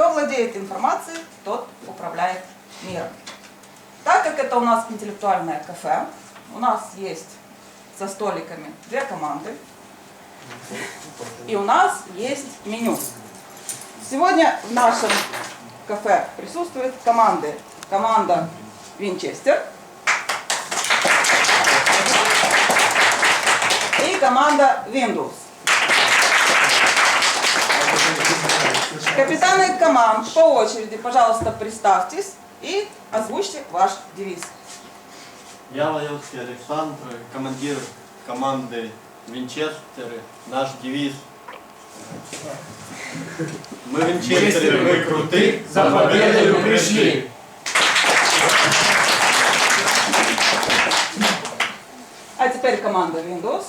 Кто владеет информацией, тот управляет миром. Так как это у нас интеллектуальное кафе, у нас есть за столиками две команды, и у нас есть меню. Сегодня в нашем кафе присутствуют команды. Команда Винчестер и команда Windows. Капитаны команд по очереди, пожалуйста, представьтесь и озвучьте ваш девиз. Я Лаевский Александр, командир команды Винчестеры. Наш девиз. Мы Винчестеры, мы крутые, За победою пришли! А теперь команда Windows.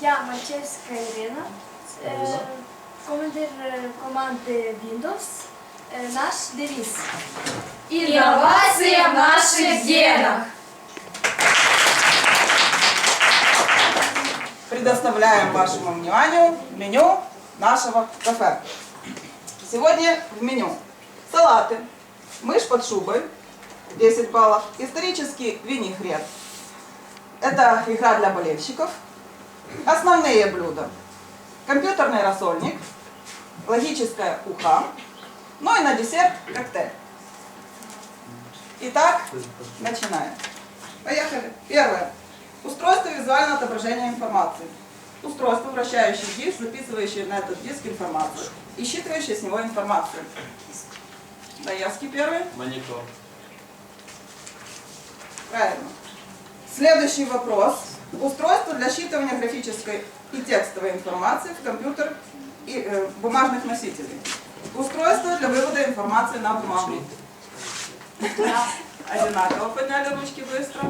Я Мальчевська Ірина, е, командир е, команди Windows. Наш девіз. Инновация в наших генах. Предоставляем вашему вниманию меню нашего кафе. Сегодня в меню салаты, мышь под шубой, 10 баллов, исторический винегрет. Это игра для болельщиков. Основные блюда. Компьютерный рассольник, логическая уха, ну и на десерт коктейль. Итак, начинаем. Поехали. Первое. Устройство визуального отображения информации. Устройство, вращающий диск, записывающий на этот диск информацию и считывающий с него информацию. Заявский первый. Монитор. Правильно. Следующий вопрос. Устройство для считывания графической и текстовой информации в компьютер и э, бумажных носителей. Устройство для вывода информации на бумагу. Одинаково подняли ручки быстро.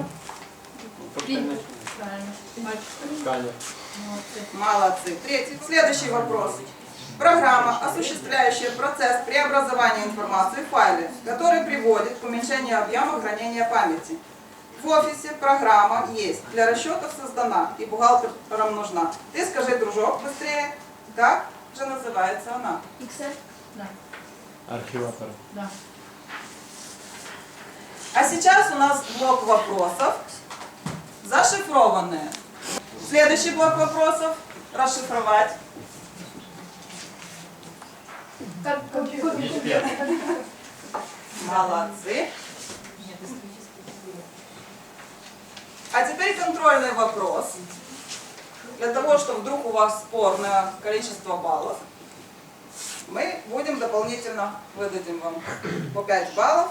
Молодцы. Третий. Следующий вопрос. Программа, осуществляющая процесс преобразования информации в файле, который приводит к уменьшению объема хранения памяти. В офисе программа есть, для расчетов создана и бухгалтерам нужна. Ты скажи, дружок, быстрее, как же называется она? Excel. Архиватор. А сейчас у нас блок вопросов, зашифрованные. Следующий блок вопросов расшифровать. Молодцы. А теперь контрольный вопрос. Для того, чтобы вдруг у вас спорное количество баллов, мы будем дополнительно выдадим вам по 5 баллов.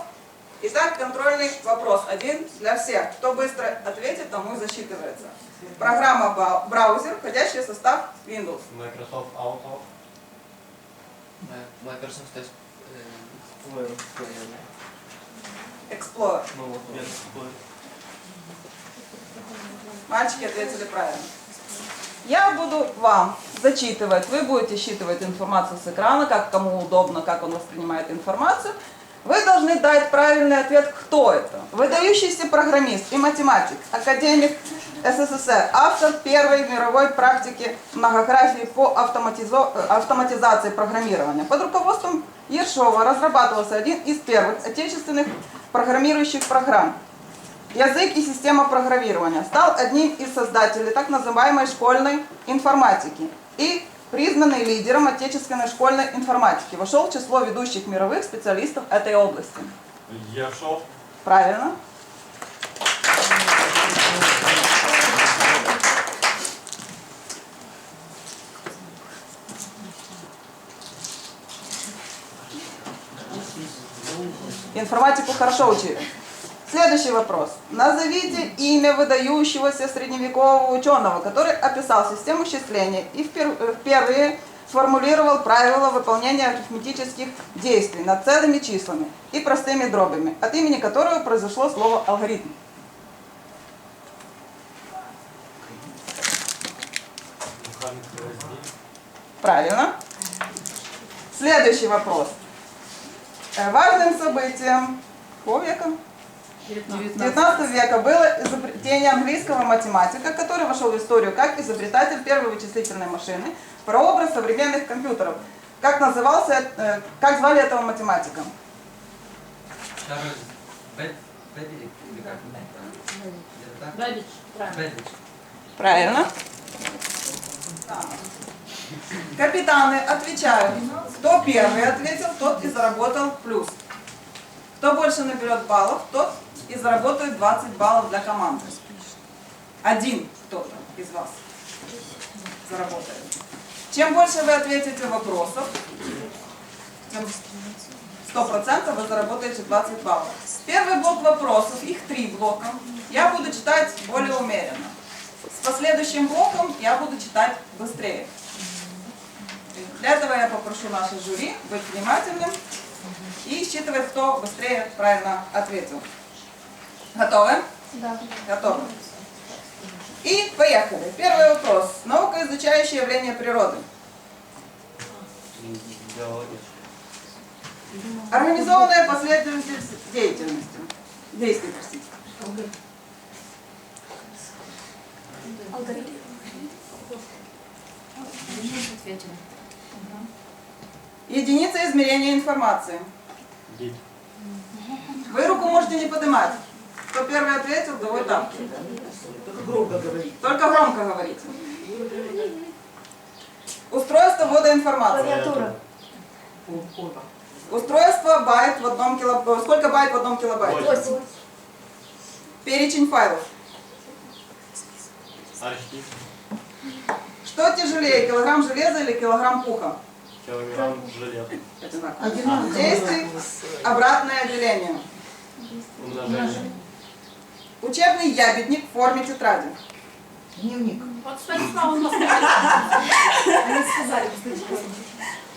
Итак, контрольный вопрос. Один для всех. Кто быстро ответит, тому и засчитывается. Программа браузер, входящая в состав Windows. Microsoft Auto. Microsoft. Explorer. Ну такой. Мальчики ответили правильно. Я буду вам зачитывать, вы будете считывать информацию с экрана, как кому удобно, как он воспринимает информацию. Вы должны дать правильный ответ, кто это. Выдающийся программист и математик, академик СССР, автор первой мировой практики многографии по автоматизо- автоматизации программирования. Под руководством Ершова разрабатывался один из первых отечественных программирующих программ Язык и система программирования стал одним из создателей так называемой школьной информатики и признанный лидером отечественной школьной информатики. Вошел в число ведущих мировых специалистов этой области. Ершов. Правильно? Информатику хорошо учили. Следующий вопрос. Назовите имя выдающегося средневекового ученого, который описал систему счисления и впер- э, впервые сформулировал правила выполнения арифметических действий над целыми числами и простыми дробями, от имени которого произошло слово алгоритм. Правильно. Следующий вопрос. Э, Важным событием века? 19 века было изобретение английского математика, который вошел в историю как изобретатель первой вычислительной машины, прообраз современных компьютеров. как назывался, э, как звали этого математика? Правильно. Капитаны отвечают. Кто первый ответил, тот и заработал плюс. Кто больше наберет баллов, тот и заработает 20 баллов для команды. Один кто-то из вас заработает. Чем больше вы ответите вопросов, тем 100% вы заработаете 20 баллов. Первый блок вопросов, их три блока, я буду читать более умеренно. С последующим блоком я буду читать быстрее. Для этого я попрошу наше жюри быть внимательным и считывать, кто быстрее правильно ответил. Готовы? Да. Готовы. И поехали. Первый вопрос. Наука, изучающая явления природы. Организованная последовательность деятельности. Действий, простите. Алгоритм. Единица измерения информации. Вы руку можете не поднимать. Кто первый ответил, довой там. Только громко говорите. Устройство ввода информации. Клавиатура. Устройство байт в одном килобайте. Сколько байт в одном килобайте? Восемь. Перечень файлов. Архив. Что тяжелее, килограмм железа или килограмм пуха? Килограмм железа. Одинаково. Действий обратное деление. Умножение. Учебный ябедник в форме тетради. Вот Станислав у нас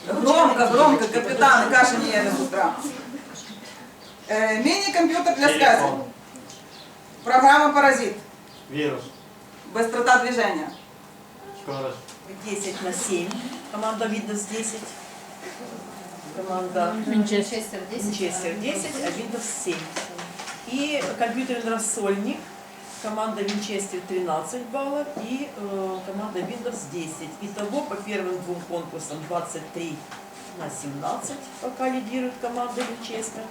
Громко, громко, капитан, каши не ели с утра. Э, Мини-компьютер для связи. Программа «Паразит». Вирус. Быстрота движения. Скорость. 10 на 7. Команда Windows 10. Команда Винчестер Манчестер 10, а Windows 7. И компьютерный рассольник. Команда Винчестер 13 баллов и э, команда Windows 10. Итого по первым двум конкурсам 23 на 17 пока лидирует команда Винчестер.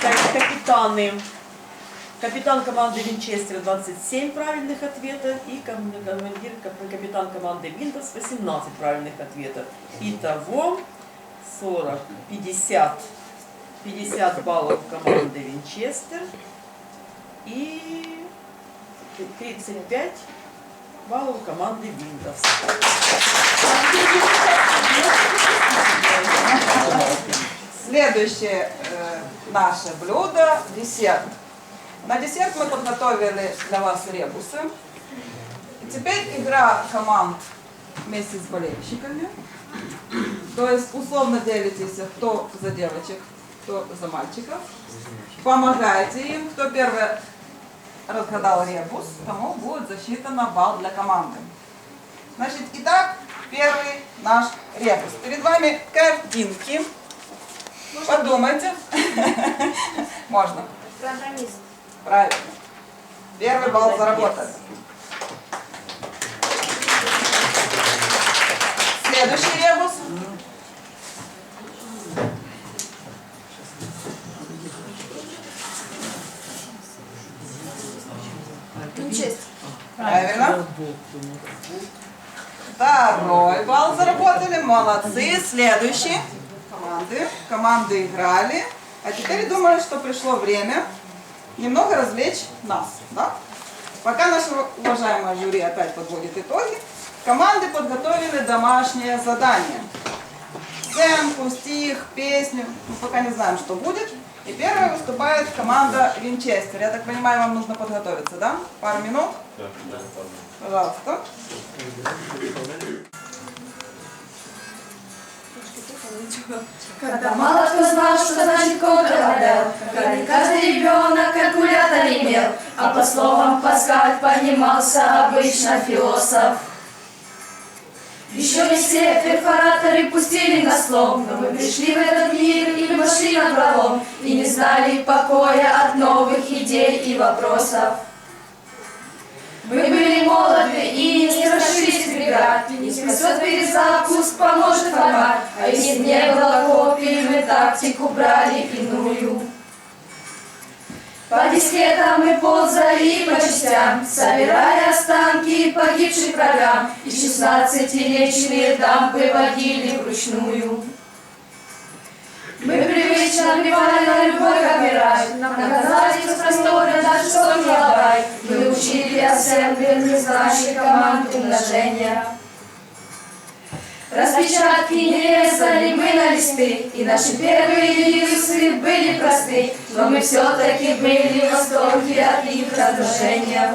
Ка- Капитаны. Капитан команды Винчестера 27 правильных ответов и ком- командир, кап- капитан команды Windows 18 правильных ответов. Итого 40, 50, 50 баллов команды Винчестер и 35 баллов команды Windows. Следующее э, наше блюдо – десерт. На десерт мы подготовили для вас ребусы. Теперь игра команд вместе с болельщиками. То есть условно делитесь, кто за девочек, кто за мальчиков. Помогаете им. Кто первый разгадал ребус, тому будет засчитано балл для команды. Значит, итак, первый наш ребус. Перед вами картинки. Подумайте. Можно. Программист. Правильно. Первый балл заработали. Следующий ребус. Винчестер. Правильно. Второй балл заработали. Молодцы. Следующий. Команды. Команды играли. А теперь думаю, что пришло время немного развлечь нас. Да? Пока наше уважаемое жюри опять подводит итоги, команды подготовили домашнее задание. Сценку, стих, песню. Мы пока не знаем, что будет. И первая выступает команда Винчестер. Я так понимаю, вам нужно подготовиться, да? Пару минут. Пожалуйста. Когда мало кто знал, что значит контрмодель, когда не каждый ребенок калькулятор имел, а по словам Паскаль понимался обычно философ. Еще не все перфораторы пустили на слом, но мы пришли в этот мир и пошли на пролом, и не знали покоя от новых идей и вопросов. Мы были молоды и не страшились играть, не спасет перезапуск, поможет формат. А если не было копий, мы тактику брали иную. По дискетам мы ползали по частям, собирали останки погибших программ, и шестнадцатиречные дампы водили вручную. Мы привычно плевали на любой копирайт, нам казались из простора даже сон не лавай. Мы учили ассемблер, не знающий команд умножения. Распечатки не резали мы на листы, и наши первые вирусы были просты, но мы все-таки были в восторге от их разрушения.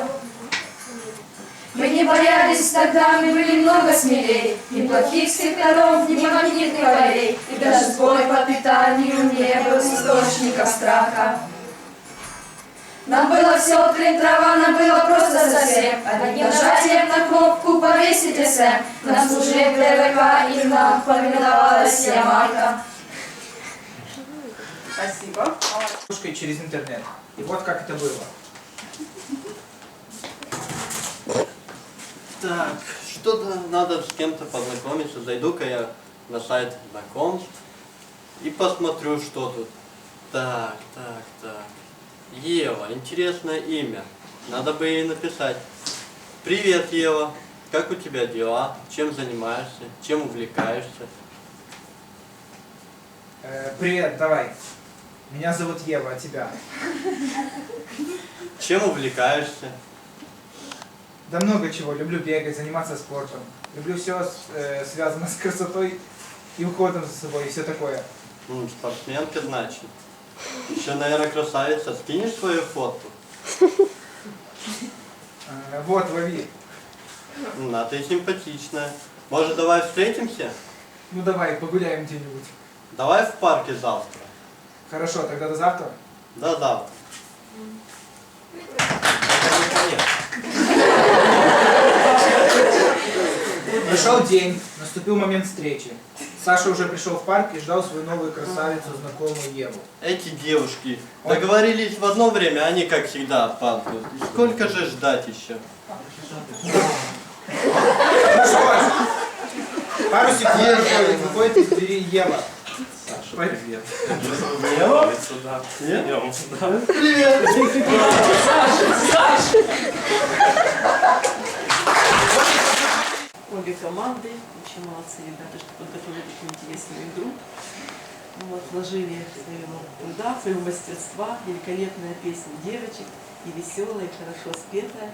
Мы не боялись тогда, мы были много смелее, ни плохих секторов, ни магнитных полей, и даже сбой по питанию не был источником страха. Нам было все трин трава, нам было просто совсем. Одним нажатием на кнопку повесить СМ. Нам служили ТВК и нам поминовалась Ямайка. Спасибо. Девушкой через интернет. И вот как это было. Так, что-то надо с кем-то познакомиться. Зайду-ка я на сайт знакомств и посмотрю, что тут. Так, так, так. Ева, интересное имя. Надо бы ей написать. Привет, Ева. Как у тебя дела? Чем занимаешься? Чем увлекаешься? Э, привет, давай. Меня зовут Ева, а тебя? Чем увлекаешься? Да много чего. Люблю бегать, заниматься спортом. Люблю все связано с красотой и уходом за собой, и все такое. М, спортсменка, значит. Еще, наверное, красавица. Скинешь свою фотку? Э, вот, лови. М, А ты симпатичная. Может, давай встретимся? Ну давай, погуляем где-нибудь. Давай в парке завтра. Хорошо, тогда до завтра. Да, завтра. Прошел день, наступил момент встречи. Саша уже пришел в парк и ждал свою новую красавицу, знакомую Еву. Эти девушки договорились в одно время, они, как всегда. И Сколько же ждать еще? Ну что ж, пару секунд выходит из двери Ева. Привет. Привет! Обе команды, очень молодцы ребята, что подготовили такую интересную игру. Вот, вложили своего труда, своего мастерства, великолепная песня девочек, и веселая, и хорошо спетая,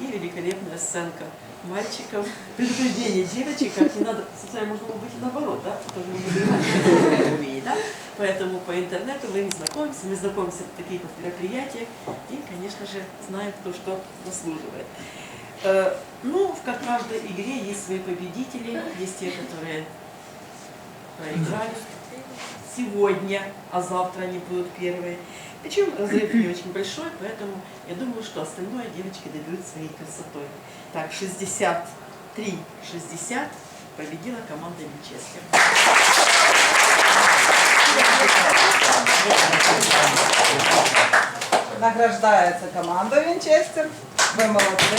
и великолепная сценка мальчиков. Предупреждение девочек, как не надо, кстати, можно было быть наоборот, да, можно увидеть, да. Поэтому по интернету мы не знакомимся, мы знакомимся на таких вот мероприятиях и, конечно же, знаем, кто что заслуживает. Э, Ну, в как каждой игре есть свои победители, есть те, которые проиграли сегодня, а завтра они будут первые. Причем разрыв не очень большой, поэтому я думаю, что остальное девочки добьют своей красотой. Так, 63-60 победила команда Винчестер. Награждается команда Винчестер. Вы молодцы.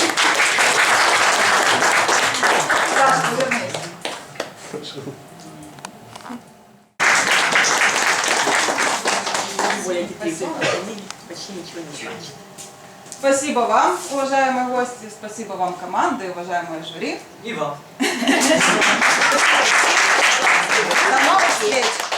Спасибо вам, уважаемые гости, спасибо вам, команды, уважаемые жюри. И вам. До новых встреч!